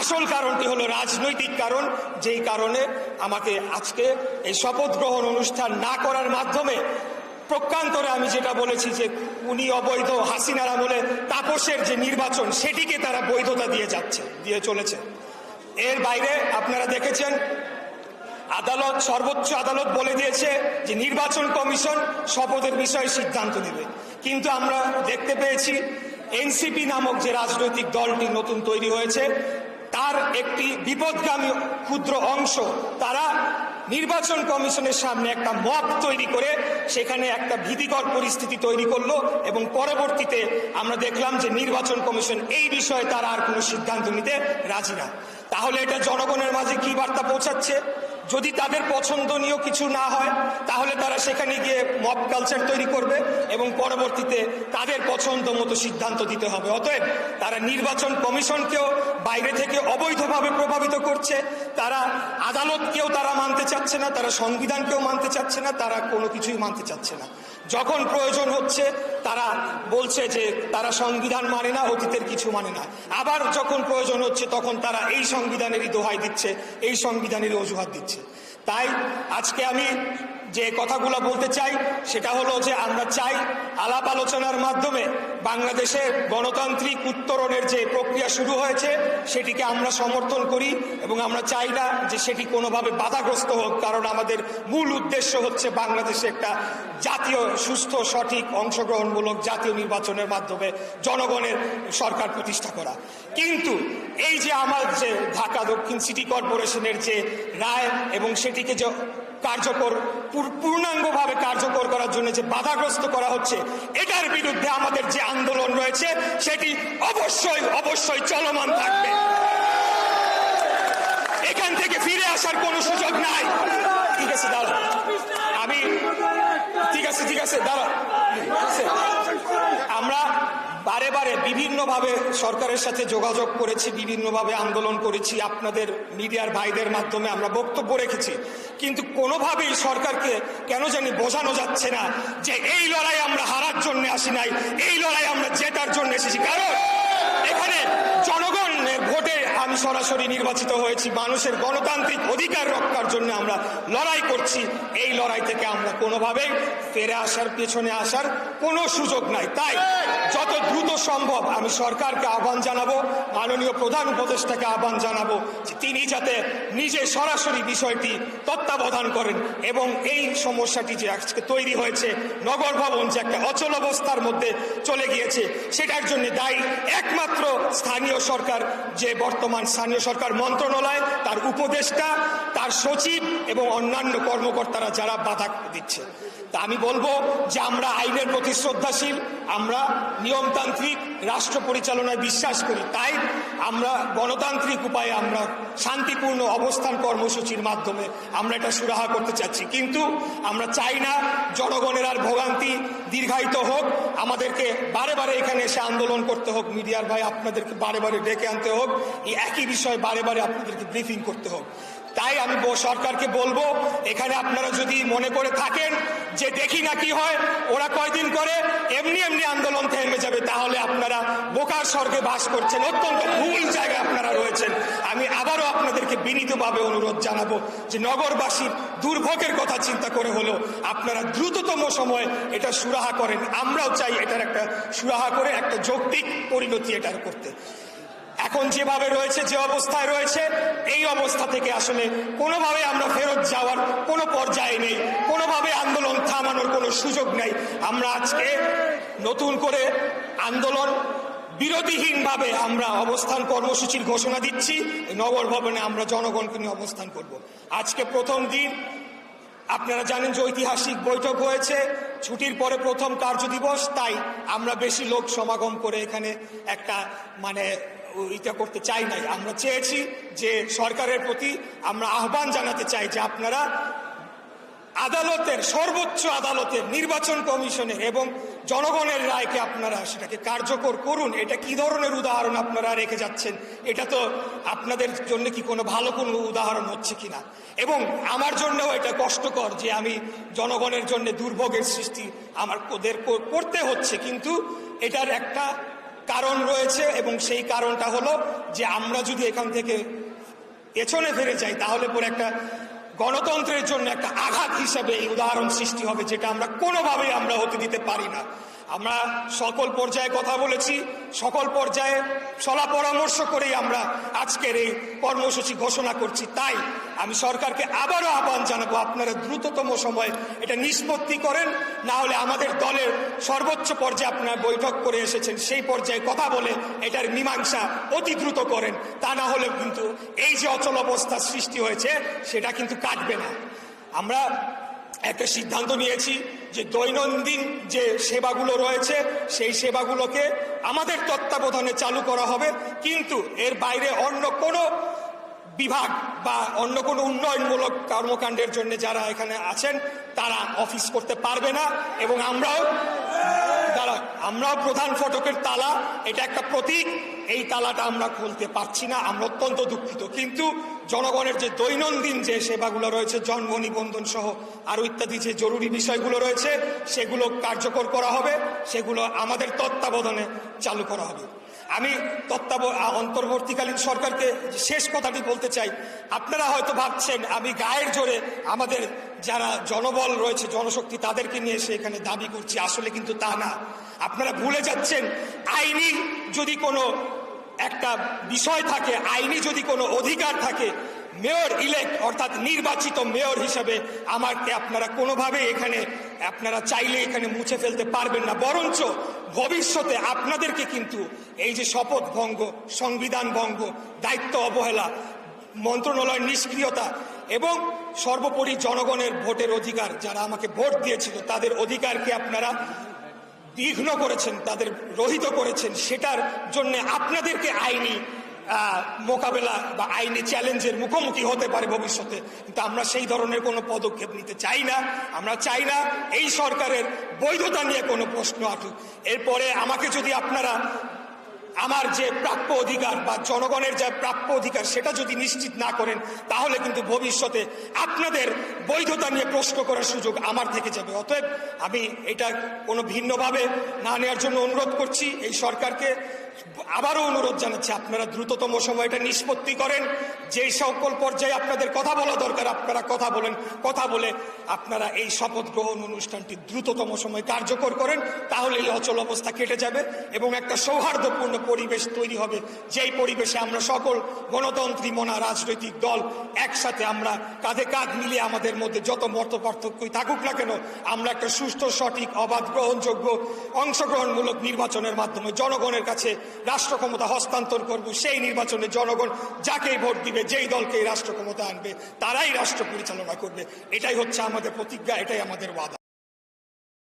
আসল কারণটি হলো রাজনৈতিক কারণ, যেই কারণে আমাকে আজকে এই শপথ গ্রহণ অনুষ্ঠান না করার মাধ্যমে প্রকান্তরে আমি যেটা বলেছি যে উনি অবৈধ হাসিনার আমলে তাপসের যে নির্বাচন, সেটিকে তারা বৈধতা দিয়ে যাচ্ছে, দিয়ে চলেছে। এর বাইরে আপনারা দেখেছেন, আদালত, সর্বোচ্চ আদালত বলে দিয়েছে যে নির্বাচন কমিশন শপথের বিষয়ে সিদ্ধান্ত নেবে। কিন্তু আমরা দেখতে পেয়েছি, এনসিপি নামক যে রাজনৈতিক দলটি নতুন তৈরি হয়েছে তার একটি বিপদগামী ক্ষুদ্র অংশ তারা নির্বাচন কমিশনের সামনে একটা মত তৈরি করে সেখানে একটা ভীতিকর পরিস্থিতি তৈরি করল এবং পরবর্তীতে আমরা দেখলাম যে নির্বাচন কমিশন এই বিষয়ে তারা আর কোনো সিদ্ধান্ত নিতে রাজি না। তাহলে এটা জনগণের মাঝে কি বার্তা পৌঁছাচ্ছে? যদি তাদের পছন্দনীয় কিছু না হয়, তাহলে তারা সেখানে গিয়ে মব কালচার তৈরি করবে এবং পরবর্তীতে তাদের পছন্দ মতো সিদ্ধান্ত দিতে হবে। অতএব তারা নির্বাচন কমিশনকেও বাইরে থেকে অবৈধভাবে প্রভাবিত করছে। তারা আদালতকেও তারা মানতে চাচ্ছে না, তারা সংবিধানকেও মানতে চাচ্ছে না, তারা কোনো কিছুই মানতে চাচ্ছে না। যখন প্রয়োজন হচ্ছে, তারা বলছে যে তারা সংবিধান মানে না, অতীতের কিছু মানে না। আবার যখন প্রয়োজন হচ্ছে, তখন তারা এই সংবিধানেরই দোহাই দিচ্ছে, এই সংবিধানেরই অজুহাত দিচ্ছে। তাই আজকে আমি যে কথাগুলো বলতে চাই, সেটা হলো যে আমরা চাই আলাপ আলোচনার মাধ্যমে বাংলাদেশের গণতান্ত্রিক উত্তরণের যে প্রক্রিয়া শুরু হয়েছে, সেটিকে আমরা সমর্থন করি এবং আমরা চাই না যে সেটি কোনোভাবে বাধাগ্রস্ত হোক, কারণ আমাদের মূল উদ্দেশ্য হচ্ছে বাংলাদেশে একটা জাতীয়, সুস্থ, সঠিক, অংশগ্রহণমূলক জাতীয় নির্বাচনের মাধ্যমে জনগণের সরকার প্রতিষ্ঠা করা। কিন্তু এই যে আমার যে ঢাকা দক্ষিণ সিটি কর্পোরেশনের যে রায় এবং সেটিকে যে কার্যকর পূর্ণাঙ্গভাবে কার্যকর করার জন্য যে বাধাগ্রস্ত করা হচ্ছে, এটার বিরুদ্ধে আমাদের যে আন্দোলন রয়েছে, সেটি অবশ্যই অবশ্যই চলমান থাকবে। এখান থেকে ফিরে আসার কোনো সুযোগ নাই। ঠিক আছে ঠিক আছে, ঠিক আছে, দাঁড়া। আমরা বারে বারে বিভিন্নভাবে সরকারের সাথে যোগাযোগ করেছি, বিভিন্নভাবে আন্দোলন করেছি, আপনাদের মিডিয়ার ভাইদের মাধ্যমে আমরা বক্তব্য রেখেছি। কিন্তু কোনোভাবেই সরকারকে কেন জানি বোঝানো যাচ্ছে না যে এই লড়াই আমরা হারার জন্য আসি নাই, এই লড়াই আমরা জেতার জন্য এসেছি। কারণ এখানে জনগণ ভোটে আমি সরাসরি নির্বাচিত হয়েছি। মানুষের গণতান্ত্রিক অধিকার রক্ষার জন্য আমরা লড়াই করছি। এই লড়াই থেকে আমরা কোনোভাবেই ফিরে আসার পেছনে আসার কোনো সুযোগ নাই। তাই যত দ্রুত সম্ভব আমি সরকারকে আহ্বান জানাব, মাননীয় প্রধান উপদেষ্টাকে আহ্বান জানাব যে তিনি যাতে নিজে সরাসরি বিষয়টি তত্ত্বাবধান করেন এবং এই সমস্যাটি যে আজকে তৈরি হয়েছে, নগর ভবন যে একটা অচল অবস্থার মধ্যে চলে গিয়েছে, সেটার জন্য দায়ী একমাত্র স্থানীয় সরকার, যে বর্তমান স্থানীয় সরকার মন্ত্রণালয়, তার উপদেষ্টা, তার সচিব এবং অন্যান্য কর্মকর্তারা যারা বাধা দিচ্ছে। তা আমি বলব যে আমরা আইনের প্রতি শ্রদ্ধাশীল, আমরা নিয়মতান্ত্রিক, রাষ্ট্র পরিচালনায় বিশ্বাস করি। তাই আমরা গণতান্ত্রিক উপায়ে আমরা শান্তিপূর্ণ অবস্থান কর্মসূচির মাধ্যমে আমরা এটা সুরাহা করতে চাচ্ছি। কিন্তু আমরা চাই না জনগণের আর ভোগান্তি দীর্ঘায়িত হোক, আমাদেরকে বারে বারে এখানে এসে আন্দোলন করতে হোক, মিডিয়ার ভাই আপনাদেরকে বারে বারে ডেকে আনতে হোক, এই একই বিষয়ে বারে বারে আপনাদেরকে ব্রিফিং করতে হোক। তাই আমি সরকারকে বলব, এখানে আপনারা যদি মনে করে থাকেন যে দেখি না কি হয়, ওরা কয়দিন করে এমনি এমনি আন্দোলন থেমে যাবে, তাহলে আপনারা বোকার স্বর্গে বাস করছেন। অত্যন্ত ভুল জায়গায় আপনারা রয়েছেন। আমি আবারও আপনাদেরকে বিনীতভাবে অনুরোধ জানাব যে নগরবাসীর দুর্ভোগের কথা চিন্তা করে হলো, আপনারা দ্রুততম সময়ে এটা সুরাহা করেন। আমরাও চাই এটার একটা সুরাহা করে একটা যৌক্তিক পরিণতি এটার করতে। এখন যেভাবে রয়েছে, যে অবস্থায় রয়েছে, এই অবস্থা থেকে আসলে কোনোভাবে আমরা ফেরত যাওয়ার কোনো পর্যায়ে নেই, কোনোভাবে আন্দোলন থামানোর কোনো সুযোগ নেই। আমরা আজকে নতুন করে আন্দোলন বিরোধীহীনভাবে আমরা অবস্থান কর্মসূচির ঘোষণা দিচ্ছি, নগর ভবনে আমরা জনগণকে নিয়ে অবস্থান করব। আজকে প্রথম দিন, আপনারা জানেন যে ঐতিহাসিক বৈঠক হয়েছে, ছুটির পরে প্রথম কার্যদিবস, তাই আমরা বেশি লোক সমাগম করে এখানে একটা মানে এটা করতে চাই নাই। আমরা চেয়েছি যে সরকারের প্রতি আমরা আহ্বান জানাতে চাই যে আপনারা আদালতের, সর্বোচ্চ আদালতের নির্বাচন কমিশনের এবং জনগণের রায়কে আপনারা সেটাকে কার্যকর করুন। এটা কি ধরনের উদাহরণ আপনারা রেখে যাচ্ছেন? এটা তো আপনাদের জন্য কি কোনো ভালো কোনো উদাহরণ হচ্ছে কিনা? এবং আমার জন্যও এটা কষ্টকর যে আমি জনগণের জন্য দুর্ভোগের সৃষ্টি আমার ওদের করতে হচ্ছে। কিন্তু এটার একটা কারণ রয়েছে এবং সেই কারণটা হলো যে আমরা যদি এখান থেকে পেছনে ফিরে যাই, তাহলে পরে একটা গণতন্ত্রের জন্য একটা আঘাত হিসাবে এই উদাহরণ সৃষ্টি হবে, যেটা আমরা কোনোভাবেই আমরা হতে দিতে পারি না। আমরা সকল পর্যায়ে কথা বলেছি, সকল পর্যায়ে সলা পরামর্শ করেই আমরা আজকের এই কর্মসূচি ঘোষণা করছি। তাই আমি সরকারকে আবারও আহ্বান জানাব, আপনারা দ্রুততম সময়ে এটা নিষ্পত্তি করেন, না হলে আমাদের দলের সর্বোচ্চ পর্যায়ে আপনারা বৈঠক করে এসেছেন, সেই পর্যায়ে কথা বলে এটার মীমাংসা অতি দ্রুত করেন। তা না হলে কিন্তু এই যে অচল অবস্থা সৃষ্টি হয়েছে, সেটা কিন্তু কাটবে না। আমরা একটা সিদ্ধান্ত নিয়েছি যে দৈনন্দিন যে সেবাগুলো রয়েছে, সেই সেবাগুলোকে আমাদের তত্ত্বাবধানে চালু করা হবে। কিন্তু এর বাইরে অন্য কোনো বিভাগ বা অন্য কোনো উন্নয়নমূলক কর্মকাণ্ডের জন্য যারা এখানে আছেন, তারা অফিস করতে পারবে না। এবং আমরাও তারা, আমরাও প্রধান ফটকের তালা, এটা একটা প্রতীক। এই তালাটা আমরা খুলতে পারছি না, আমরা অত্যন্ত দুঃখিত। কিন্তু জনগণের যে দৈনন্দিন যে সেবাগুলো রয়েছে, জন্ম, নিবন্ধন সহ আরও ইত্যাদি যে জরুরি বিষয়গুলো রয়েছে, সেগুলো কার্যকর করা হবে, সেগুলো আমাদের তত্ত্বাবধানে চালু করা হবে। আমি তত্ত্বাব অন্তর্বর্তীকালীন সরকারকে শেষ কথাটি বলতে চাই। আপনারা হয়তো ভাবছেন, আমি গায়ের জোরে আমাদের যারা জনবল রয়েছে, জনশক্তি, তাদেরকে নিয়ে এসে এখানে দাবি করছি। আসলে কিন্তু তা না। আপনারা ভুলে যাচ্ছেন, আইনি যদি কোনো একটা বিষয় থাকে, আইনি যদি কোনো অধিকার থাকে মেয়র ইলেক্ট অর্থাৎ নির্বাচিত মেয়র হিসাবে আমাকে আপনারা কোনোভাবে এখানে আপনারা চাইলে এখানে মুছে ফেলতে পারবেন না। বরঞ্চ ভবিষ্যতে আপনাদেরকে কিন্তু এই যে শপথ ভঙ্গ, সংবিধান ভঙ্গ, দায়িত্ব অবহেলা, মন্ত্রণালয়ের নিষ্ক্রিয়তা এবং সর্বোপরি জনগণের ভোটের অধিকার, যারা আমাকে ভোট দিয়েছিল, তাদের অধিকারকে আপনারা বিঘ্ন করেছেন, তাদের রহিত করেছেন, সেটার জন্য আপনাদেরকে আইনি মোকাবেলা বা আইনি চ্যালেঞ্জের মুখোমুখি হতে পারে ভবিষ্যতে। কিন্তু আমরা সেই ধরনের কোনো পদক্ষেপ নিতে চাই না। আমরা চাই না এই সরকারের বৈধতা নিয়ে কোনো প্রশ্ন আসুক এরপরে আমাকে যদি আপনারা আমার যে প্রাপ্য অধিকার বা জনগণের যে প্রাপ্য অধিকার সেটা যদি নিশ্চিত না করেন, তাহলে কিন্তু ভবিষ্যতে আপনাদের বৈধতা নিয়ে প্রশ্ন করার সুযোগ আমার থেকে যাবে। অতএব আমি এটা কোনো ভিন্নভাবে না নেওয়ার জন্য অনুরোধ করছি এই সরকারকে। আবারও অনুরোধ জানাচ্ছি, আপনারা দ্রুততম সময়টা নিষ্পত্তি করেন। যেই সকল পর্যায়ে আপনাদের কথা বলা দরকার, আপনারা কথা বলেন। কথা বলে আপনারা এই শপথ গ্রহণ অনুষ্ঠানটি দ্রুততম সময় কার্যকর করেন তাহলে এই অচল অবস্থা কেটে যাবে এবং একটা সৌহার্দ্যপূর্ণ পরিবেশ তৈরি হবে। যেই পরিবেশে আমরা সকল গণতন্ত্রী, মনা রাজনৈতিক দল একসাথে আমরা কাঁধে কাঁধ মিলিয়ে আমাদের মধ্যে যত মত পার্থক্যই থাকুক না কেন, আমরা একটা সুস্থ সঠিক, অবাধ, গ্রহণযোগ্য, অংশগ্রহণমূলক নির্বাচনের মাধ্যমে জনগণের কাছে রাষ্ট্র ক্ষমতা হস্তান্তর করব, সেই নির্বাচনে জনগণ যাকেই ভোট দিবে, যেই দলকে রাষ্ট্র ক্ষমতা আনবে, তারাই রাষ্ট্র পরিচালনা করবে। এটাই হচ্ছে আমাদের প্রতিজ্ঞা, এটাই আমাদের ওয়াদা।